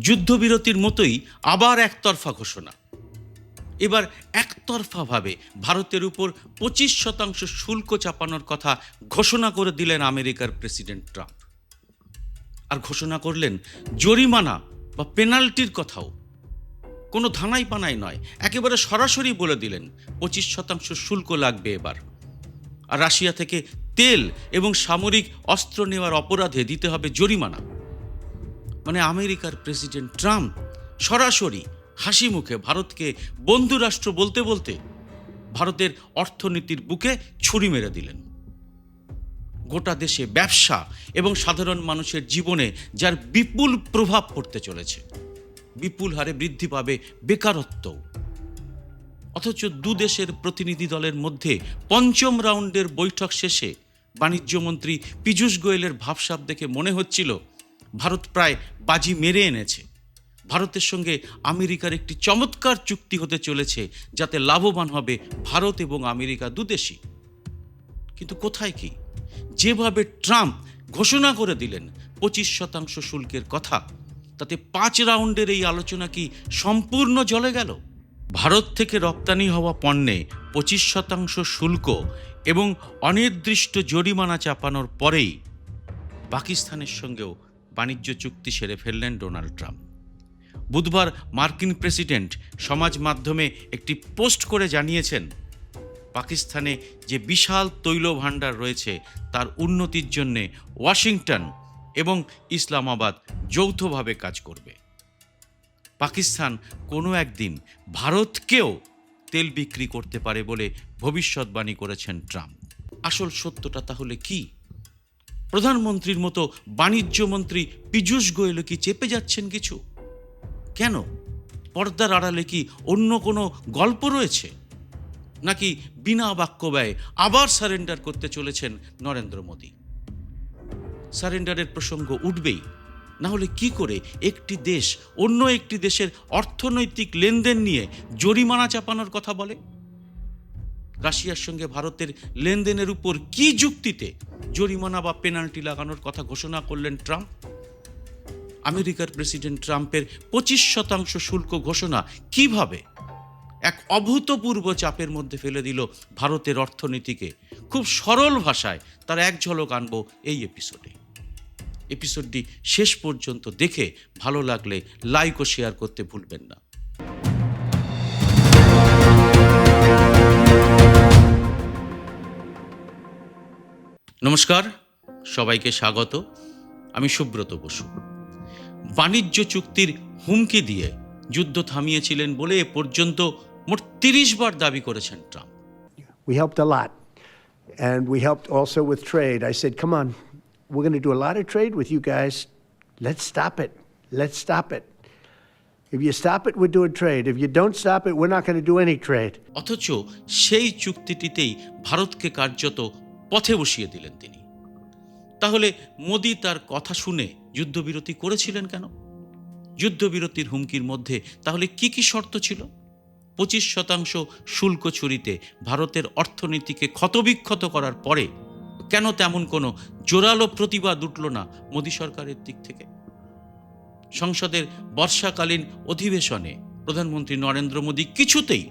যুদ্ধবিরতির মতোই আবার একতরফা ঘোষণা। এবার একতরফাভাবে ভারতের উপর পঁচিশ শতাংশ শুল্ক চাপানোর কথা ঘোষণা করে দিলেন আমেরিকার প্রেসিডেন্ট ট্রাম্প। আর ঘোষণা করলেন জরিমানা বা পেনাল্টির কথাও। কোনো ধানাই পানাই নয়, একেবারে সরাসরি বলে দিলেন পঁচিশ শতাংশ শুল্ক লাগবে এবার। আর রাশিয়া থেকে তেল এবং সামরিক অস্ত্র নেওয়ার অপরাধে দিতে হবে জরিমানা। মানে আমেরিকার প্রেসিডেন্ট ট্রাম্প সরাসরি হাসি মুখে ভারতকে বন্ধু রাষ্ট্র বলতে বলতে ভারতের অর্থনীতির বুকে ছুরি মেরে দিলেন। গোটা দেশে ব্যবসা এবং সাধারণ মানুষের জীবনে যার বিপুল প্রভাব পড়তে চলেছে, বিপুল হারে বৃদ্ধি পাবে বেকারত্ব অথচ দু দেশের প্রতিনিধি দলের মধ্যে পঞ্চম রাউন্ডের বৈঠক শেষে বাণিজ্যমন্ত্রী পীযূষ গোয়েলের ভাবসাব দেখে মনে হচ্ছিল ভারত প্রায় বাজি মেরে এনেছে। ভারতের সঙ্গে আমেরিকার একটি চমৎকার চুক্তি হতে চলেছে, যাতে লাভবান হবে ভারত এবং আমেরিকা দুদেশই। কিন্তু কোথায় কি? যেভাবে ট্রাম্প ঘোষণা করে দিলেন, পঁচিশ শতাংশ শুল্কের কথা, তাতে পাঁচ রাউন্ডের এই আলোচনা কি সম্পূর্ণ জলে গেল? ভারত থেকে রপ্তানি হওয়া পণ্যে পঁচিশ শতাংশ শুল্ক এবং অনির্দিষ্ট জরিমানা চাপানোর পরেই পাকিস্তানের সঙ্গেও বাণিজ্য চুক্তি সেরে ফেললেন ডোনাল্ড ট্রাম্প। বুধবার মার্কিন প্রেসিডেন্ট সমাজ মাধ্যমে একটি পোস্ট করে জানিয়েছেন, পাকিস্তানে যে বিশাল তৈল ভাণ্ডার রয়েছে, তার উন্নতির জন্যে ওয়াশিংটন এবং ইসলামাবাদ যৌথভাবে কাজ করবে। পাকিস্তান কোনো একদিন ভারতকেও তেল বিক্রি করতে পারে বলে ভবিষ্যৎবাণী করেছেন ট্রাম্প। আসল সত্যটা তাহলে কি? প্রধানমন্ত্রীর মতো বাণিজ্য মন্ত্রী পীযূষ গোয়েল কি চেপে যাচ্ছেন কিছু? কেন? পর্দার আড়ালে কি অন্য কোনো গল্প রয়েছে? নাকি বিনা বাক্য ব্যয় আবার সারেন্ডার করতে চলেছেন নরেন্দ্র মোদী? সারেন্ডারের প্রসঙ্গ উঠবেই। না হলে কি করে একটি দেশ অন্য একটি দেশের অর্থনৈতিক লেনদেন নিয়ে জরিমানা চাপানোর কথা বলে? রাশিয়ার সঙ্গে ভারতের লেনদেনের উপর কি যুক্তিতে জরিমানা বা পেনাল্টি লাগানোর কথা ঘোষণা করলেন ট্রাম্প? আমেরিকার প্রেসিডেন্ট ট্রাম্পের পঁচিশ শতাংশ শুল্ক ঘোষণা কীভাবে এক অভূতপূর্ব চাপের মধ্যে ফেলে দিল ভারতের অর্থনীতিকে? খুব সরল ভাষায় তার এক ঝলক আনব এই এপিসোডে এপিসোডটি শেষ পর্যন্ত দেখে ভালো লাগলে লাইক ও শেয়ার করতে ভুলবেন না। নমস্কার সবাইকে স্বাগত আমি সুব্রত বসু বাণিজ্য চুক্তির হুমকি দিয়ে যুদ্ধ থামিয়েছিলেন বলে এ পর্যন্ত মোট তিরিশ বার দাবি করেছেন Trump We helped a lot. And we helped also with trade. I said, come on, we're going to do a lot of trade with you guys. Let's stop it. Let's stop it. If you stop it, we're doing trade. If you don't stop it, we're not going to do any trade. অথচ সেই চুক্তিটিতেই ভারতকে কার্যত পথে বসিয়ে দিলেন তিনি। তাহলে মোদি তার কথা শুনে যুদ্ধবিরতি করেছিলেন কেন? যুদ্ধবিরতির হুমকির মধ্যে তাহলে কি কি শর্ত ছিল? পঁচিশ শতাংশ শুল্ক ছুরিতে ভারতের অর্থনীতিকে ক্ষতবিক্ষত করার পরে কেন তেমন কোনো জোরালো প্রতিবাদ উঠল না মোদী সরকারের দিক থেকে? সংসদের বর্ষাকালীন অধিবেশনে প্রধানমন্ত্রী নরেন্দ্র মোদী কিছুতেই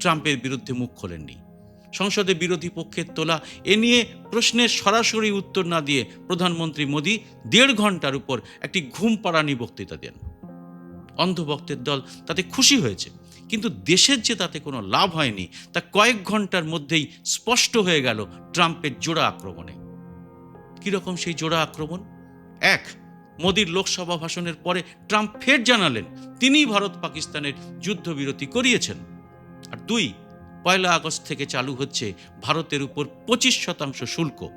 ট্রাম্পের বিরুদ্ধে মুখ খোলেননি। সংসদে বিরোধী পক্ষের তোলা, এ নিয়ে প্রশ্নের সরাসরি উত্তর না দিয়ে প্রধানমন্ত্রী মোদী দেড় ঘণ্টার উপর একটি ঘুম পাড়ানি বক্তৃতা দেন অন্ধভক্তের দল তাতে খুশি হয়েছে, কিন্তু দেশের যে তাতে কোনো লাভ হয়নি, তা কয়েক ঘণ্টার মধ্যেই স্পষ্ট হয়ে গেল ট্রাম্পের জোড়া আক্রমণে। কীরকম সেই জোড়া আক্রমণ? এক, মোদির লোকসভা ভাষণের পরে ট্রাম্প ফের জানালেন, তিনিই ভারত পাকিস্তানের যুদ্ধবিরতি করিয়েছেন। আর দুই পয়লা আগস্ট থেকে চালু হচ্ছে ভারতের উপর পঁচিশ শতাংশ শুল্ক।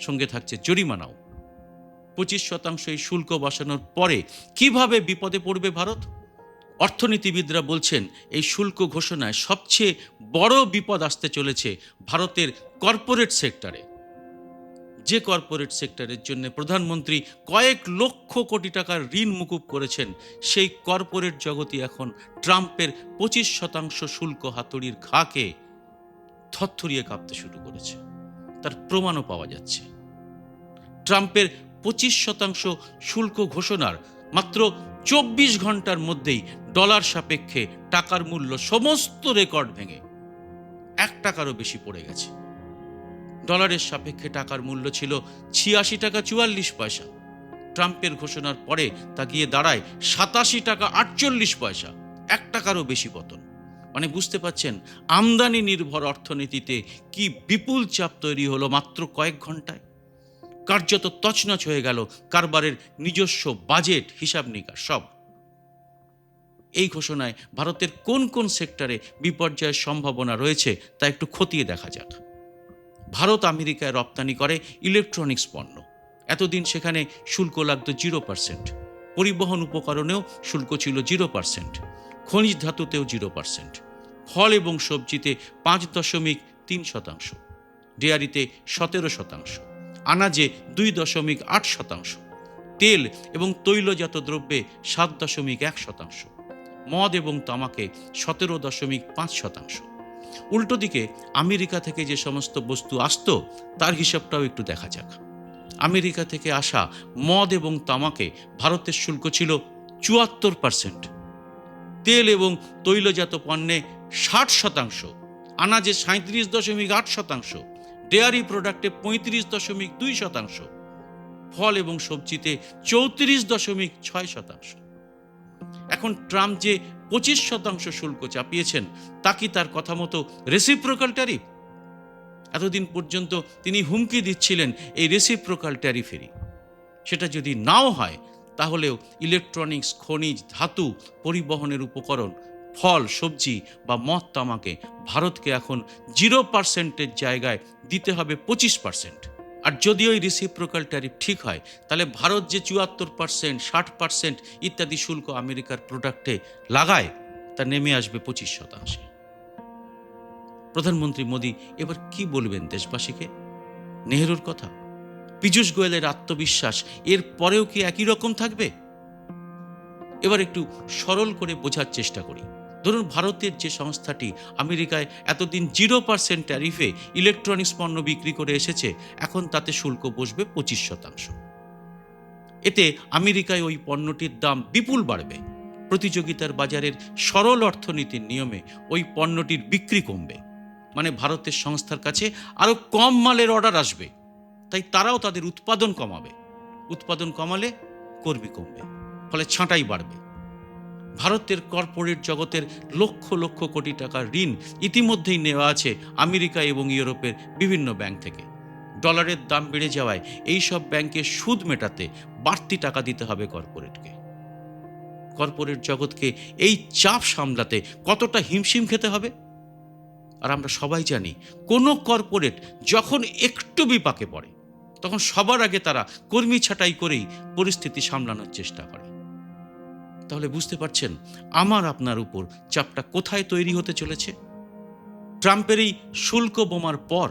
সঙ্গে থাকছে জরিমানাও। পঁচিশ শতাংশ এই শুল্ক বসানোর পরে কীভাবে বিপদে পড়বে ভারত? অর্থনীতিবিদরা বলছেন, এই শুল্ক ঘোষণায় সবচেয়ে বড় বিপদ আসতে চলেছে ভারতের কর্পোরেট সেক্টরে। যে কর্পোরেট সেক্টরের জন্য প্রধানমন্ত্রী কয়েক লক্ষ কোটি টাকার ঋণ মুকুব করেছেন, সেই কর্পোরেট জগতই এখন ট্রাম্পের পঁচিশ শতাংশ শুল্ক হাতুড়ির ঘাকে থরথরিয়ে কাঁপতে শুরু করেছে। তার প্রমাণও পাওয়া যাচ্ছে। ট্রাম্পের পঁচিশ শতাংশ শুল্ক ঘোষণার মাত্র চব্বিশ ঘণ্টার মধ্যেই ডলার সাপেক্ষে টাকার মূল্য সমস্ত রেকর্ড ভেঙে এক টাকারও বেশি পড়ে গেছে। ডলারের সাপেক্ষে টাকার মূল্য ছিল ছিয়াশি টাকা চুয়াল্লিশ পয়সা। ট্রাম্পের ঘোষণার পরে তা গিয়ে দাঁড়ায় সাতাশি টাকা আটচল্লিশ পয়সা, এক টাকারও বেশি পতন। মানে বুঝতে পাচ্ছেন আমদানি নির্ভর অর্থনীতিতে কি বিপুল চাপ তৈরি হলো মাত্র কয়েক ঘন্টায়? কার্যত তছনছ হয়ে গেল কারবারের নিজস্ব বাজেট, হিসাব নিকাশ, সব। এই ঘোষণায় ভারতের কোন কোন সেক্টরে বিপর্যয়ের সম্ভাবনা রয়েছে তা একটু খতিয়ে দেখা যাক। ভারত আমেরিকায় রপ্তানি করে ইলেকট্রনিক্স পণ্য। এতদিন সেখানে শুল্ক লাগত জিরো পার্সেন্ট পরিবহন উপকরণেও শুল্ক ছিল জিরো পার্সেন্ট খনিজ ধাতুতেও জিরো পার্সেন্ট ফল এবং সবজিতে পাঁচ দশমিক তিন শতাংশ। ডেয়ারিতে সতেরো শতাংশ। আনাজে দুই দশমিক আট শতাংশ। তেল এবং তৈলজাত দ্রব্যে সাত দশমিক এক শতাংশ। মদ এবং তামাকে সতেরো দশমিক পাঁচ শতাংশ। উল্টো দিকে আমেরিকা থেকে যে সমস্ত বস্তু আসতো, তার হিসাবটাও একটু দেখা যাক। আমেরিকা থেকে আসা মদ এবং তামাকে ভারতের শুল্ক ছিল চুয়াত্তর পার্সেন্ট। তেল এবং তৈলজাত পণ্যে ষাট শতাংশ, আনাজে সাঁত্রিশ দশমিক আট শতাংশ, ডেয়ারি প্রোডাক্টে পঁয়ত্রিশ দশমিক দুই শতাংশ, ফল এবং সবজিতে চৌত্রিশ দশমিক ছয় শতাংশ। এখন ট্রাম্প যে পঁচিশ শতাংশ শুল্ক চাপিয়েছেন। তা কি তার কথা মতো রেসিপ্রোকাল ট্যারিফ এতদিন পর্যন্ত তিনি হুমকি দিচ্ছিলেন এই রেসিপ্রোকাল ট্যারিফেরই সেটা যদি নাও হয়, তাহলেও ইলেকট্রনিক্স খনিজ, ধাতু পরিবহনের উপকরণ, ফল, সবজি বা মদ তামাকে ভারতকে এখন জিরো পার্সেন্টের জায়গায় দিতে হবে পঁচিশ পার্সেন্ট আর যদি ওই রিসিপ্রোকাল ট্যারিফ ঠিক হয়, তাহলে ভারত যে চুয়াত্তর পার্সেন্ট ষাট পার্সেন্ট ইত্যাদি শুল্ক আমেরিকার প্রোডাক্টে লাগায়, তা নেমে আসবে পঁচিশ শতাংশে। প্রধানমন্ত্রী মোদী, এবার কি বলবেন দেশবাসীকে? নেহরুর কথা? পীযূষ গোয়েলের আত্মবিশ্বাস, এর পরেও কি একই রকম থাকবে? এবার একটু সরল করে বোঝার চেষ্টা করি। ধরুন ভারতের যে সংস্থাটি আমেরিকায় এতদিন জিরো পার্সেন্ট ট্যারিফে ইলেকট্রনিক্স পণ্য বিক্রি করে এসেছে, এখন তাতে শুল্ক বসবে পঁচিশ শতাংশ। এতে আমেরিকায় ওই পণ্যটির দাম বিপুল বাড়বে। প্রতিযোগিতার বাজারের সরল অর্থনীতির নিয়মে ওই পণ্যটির বিক্রি কমবে। মানে ভারতের সংস্থার কাছে আরও কম মালের অর্ডার আসবে। তাই তারাও তাদের উৎপাদন কমাবে। উৎপাদন কমালে কর্মী কমবে। ফলে ছাঁটাই বাড়বে। ভারতের কর্পোরেট জগতের লক্ষ লক্ষ কোটি টাকার ঋণ ইতিমধ্যেই নেওয়া আছে আমেরিকা এবং ইউরোপের বিভিন্ন ব্যাংক থেকে। ডলারের দাম বেড়ে যাওয়ায় এই সব ব্যাংকে সুদ মেটাতে বাড়তি টাকা দিতে হবে কর্পোরেটকে। কর্পোরেট জগৎকে এই চাপ সামলাতে কতটা হিমশিম খেতে হবে? আর আমরা সবাই জানি, কোনো কর্পোরেট যখন একটু বিপাকে পড়ে, তখন সবার আগে তারা কর্মী ছাঁটাই করেই পরিস্থিতি সামলানোর চেষ্টা করে। তাহলে বুঝতে পারছেন আমার আপনার উপর চাপটা কোথায় তৈরি হতে চলেছে ট্রাম্পের এই শুল্ক বোমার পর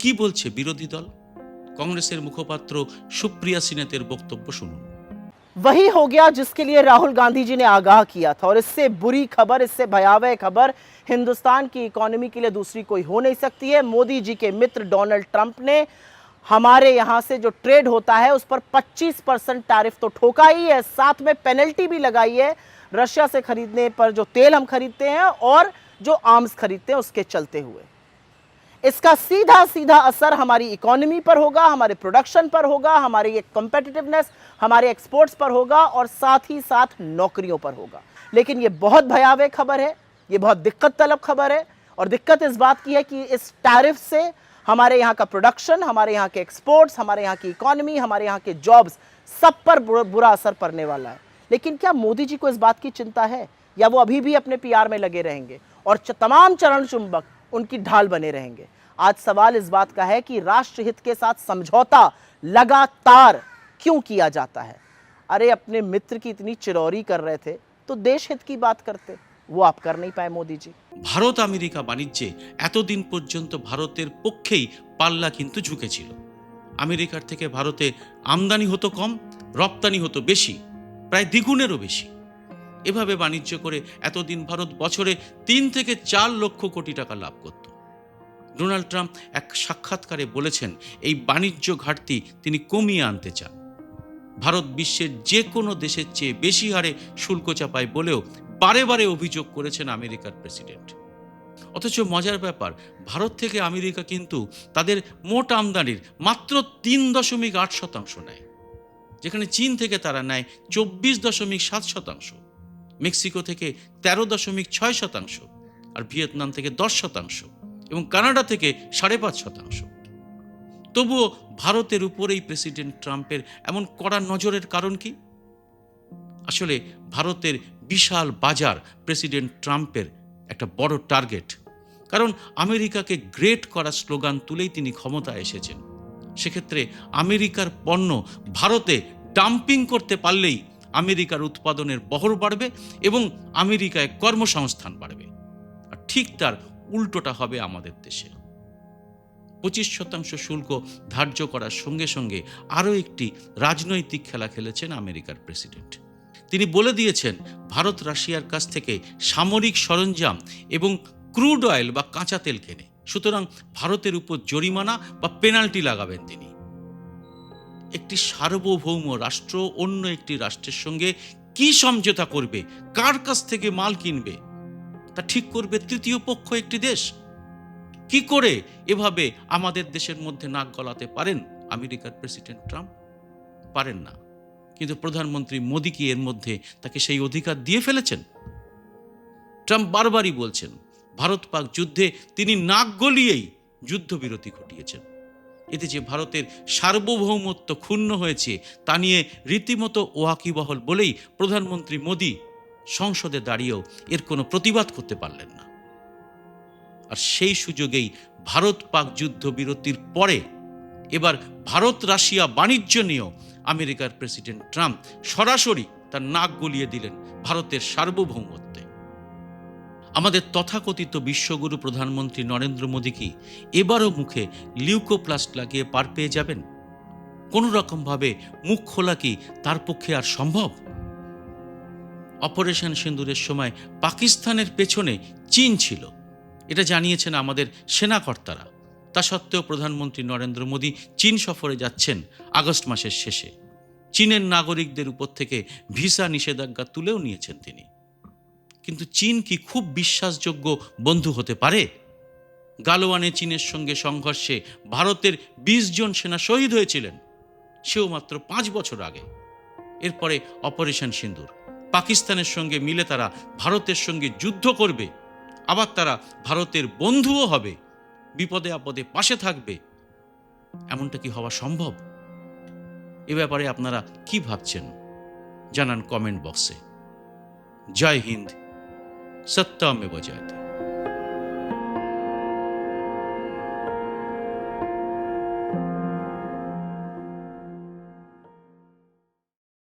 কি বলছে বিরোধী দল কংগ্রেসের মুখপাত্র সুপ্রিয়া সিনেতের বক্তব্য শুনুন वही हो गया जिसके लिए राहुल गांधी जी ने आगाह किया था और इससे बुरी खबर इससे भयावह खबर हिंदुस्तान की इकोनॉमी के लिए दूसरी कोई हो नहीं सकती है मोदी जी के मित्र डोनाल्ड ट्रंप ने हमारे यहाँ से जो ट्रेड होता है, उस पर 25 परसेंट टैरिफ तो ठोका ही है। साथ में पेनल्टी भी लगाई है। रशिया से खरीदने पर जो तेल हम खरीदते हैं और जो आर्म्स खरीदते हैं, उसके चलते हुए। इसका सीधा सीधा असर हमारी इकोनॉमी पर होगा, हमारे प्रोडक्शन पर होगा, हमारे ये कॉम्पिटिटिवनेस हमारे एक्सपोर्ट्स पर होगा और साथ ही साथ नौकरियों पर होगा। लेकिन ये बहुत भयावह खबर है, ये बहुत दिक्कत तलब खबर है और दिक्कत इस बात की है कि इस टैरिफ से हमारे यहाँ का प्रोडक्शन हमारे यहाँ के एक्सपोर्ट्स हमारे यहाँ की इकोनॉमी हमारे यहाँ के जॉब्स सब पर बुरा असर पड़ने वाला है। लेकिन क्या मोदी जी को इस बात की चिंता है? या वो अभी भी अपने पीआर में लगे रहेंगे? और तमाम चरण चुंबक उनकी ढाल बने रहेंगे। आज सवाल इस बात का है कि राष्ट्रहित के साथ समझौता लगातार क्यों किया जाता है? अरे, अपने मित्र की इतनी चिरौरी कर रहे थे तो देश हित की बात करते। वो आप कर नहीं पाए मोदी जी ভারত আমেরিকা বাণিজ্যে এতদিন পর্যন্ত ভারতের পক্ষেই পাল্লা কিন্তু ঝুঁকেছিল আমেরিকার থেকে ভারতে আমদানি হতো কম রপ্তানি হতো বেশি প্রায় দ্বিগুণেরও বেশি এভাবে বাণিজ্য করে এতদিন ভারত বছরে তিন থেকে চার লক্ষ কোটি টাকা লাভ করত ডোনাল্ড ট্রাম্প এক সাক্ষাৎকারে বলেছেন এই বাণিজ্য ঘাটতি তিনি কমিয়ে আনতে চান ভারত বিশ্বের যে কোনো দেশের চেয়ে বেশি হারে শুল্ক চাপায় বলেও বারে বারে অভিযোগ করেছেন আমেরিকার প্রেসিডেন্ট। অথচ মজার ব্যাপার, ভারত থেকে আমেরিকা কিন্তু তাদের মোট আমদানির মাত্র তিন দশমিক আট শতাংশ নেয়, যেখানে চীন থেকে তারা নেয় চব্বিশ দশমিক সাত শতাংশ, মেক্সিকো থেকে তেরো দশমিক ছয় শতাংশ, আর ভিয়েতনাম থেকে দশ শতাংশ এবং কানাডা থেকে সাড়ে পাঁচ শতাংশ। তবুও ভারতের উপরেই প্রেসিডেন্ট ট্রাম্পের এমন কড়া নজরের কারণ কি? আসলে ভারতের বিশাল বাজার প্রেসিডেন্ট ট্রাম্পের একটা বড় টার্গেট। কারণ আমেরিকাকে গ্রেট করা স্লোগান তুলেই তিনি ক্ষমতায় এসেছেন। সেক্ষেত্রে আমেরিকার পণ্য ভারতে ডাম্পিং করতে পারলেই আমেরিকার উৎপাদনের বহর বাড়বে এবং আমেরিকায় কর্মসংস্থান বাড়বে। আর ঠিক তার উল্টোটা হবে আমাদের দেশে। পঁচিশ শতাংশ শুল্ক ধার্য করার সঙ্গে সঙ্গে আরও একটি রাজনৈতিক খেলা খেলেছেন আমেরিকার প্রেসিডেন্ট। তিনি বলে দিয়েছেন, ভারত রাশিয়ার কাছ থেকে সামরিক সরঞ্জাম এবং ক্রুড অয়েল বা কাঁচা তেল কেনে। সুতরাং ভারতের উপর জরিমানা বা পেনাল্টি লাগাবেন তিনি। একটি সার্বভৌম রাষ্ট্র অন্য একটি রাষ্ট্রের সঙ্গে কি সমঝোতা করবে? কার কাছ থেকে মাল কিনবে? তা ঠিক করবে তৃতীয় পক্ষ একটি দেশ। কি করে এভাবে আমাদের দেশের মধ্যে নাক গলাতে পারেন আমেরিকার প্রেসিডেন্ট ট্রাম্প? পারেন না। কিন্তু প্রধানমন্ত্রী মোদী কি এর মধ্যে তাকে সেই অধিকার দিয়ে ফেলেছেন। ট্রাম্প বারবারই বলছেন, ভারত পাক যুদ্ধে তিনি নাক গলিয়েই যুদ্ধবিরতি ঘটিয়েছেন। এতে যে ভারতের সার্বভৌমত্ব ক্ষুণ্ণ হয়েছে, তা নিয়ে রীতিমতো ওয়াকিবহল বলেই প্রধানমন্ত্রী মোদী সংসদে দাঁড়িয়েও এর কোনো প্রতিবাদ করতে পারলেন না। আর সেই সুযোগেই ভারত পাক যুদ্ধ বিরতির পরে এবার ভারত রাশিয়া বাণিজ্য নিয়েও আমেরিকার প্রেসিডেন্ট ট্রাম্প সরাসরি তার নাক গলিয়ে দিলেন ভারতের সার্বভৌমত্বে। আমাদের তথাকথিত বিশ্বগুরু প্রধানমন্ত্রী নরেন্দ্র মোদী কি এবারও মুখে লিউকোপ্লাস্ট লাগিয়ে পার পেয়ে যাবেন? কোনো রকমভাবে মুখ খোলা কি তার পক্ষে আর সম্ভব? অপারেশন সিন্দুরের সময় পাকিস্তানের পেছনে চীন ছিল। এটা জানিয়েছেন আমাদের সেনাকর্তারা। তা সত্ত্বেও প্রধানমন্ত্রী নরেন্দ্র মোদী চীন সফরে যাচ্ছেন আগস্ট মাসের শেষে। চীনের নাগরিকদের উপর থেকে ভিসা নিষেধাজ্ঞা তুলেও নিয়েছেন তিনি। কিন্তু চীন কি খুব বিশ্বাসযোগ্য বন্ধু হতে পারে? গালোয়ানে চীনের সঙ্গে সংঘর্ষে ভারতের বিশ জন সেনা শহীদ হয়েছিলেন, সেও মাত্র পাঁচ বছর আগে। এরপরে অপারেশন সিন্দুর। পাকিস্তানের সঙ্গে মিলে তারা ভারতের সঙ্গে যুদ্ধ করবে, আবার তারা ভারতের বন্ধুও হবে। বিপদে আপদে পাশে থাকবে, এমনটা কি হওয়া সম্ভব? এ ব্যাপারে আপনারা কি ভাবছেন? জানান কমেন্ট বক্সে। জয় হিন্দ, সত্যমেব জয়তে।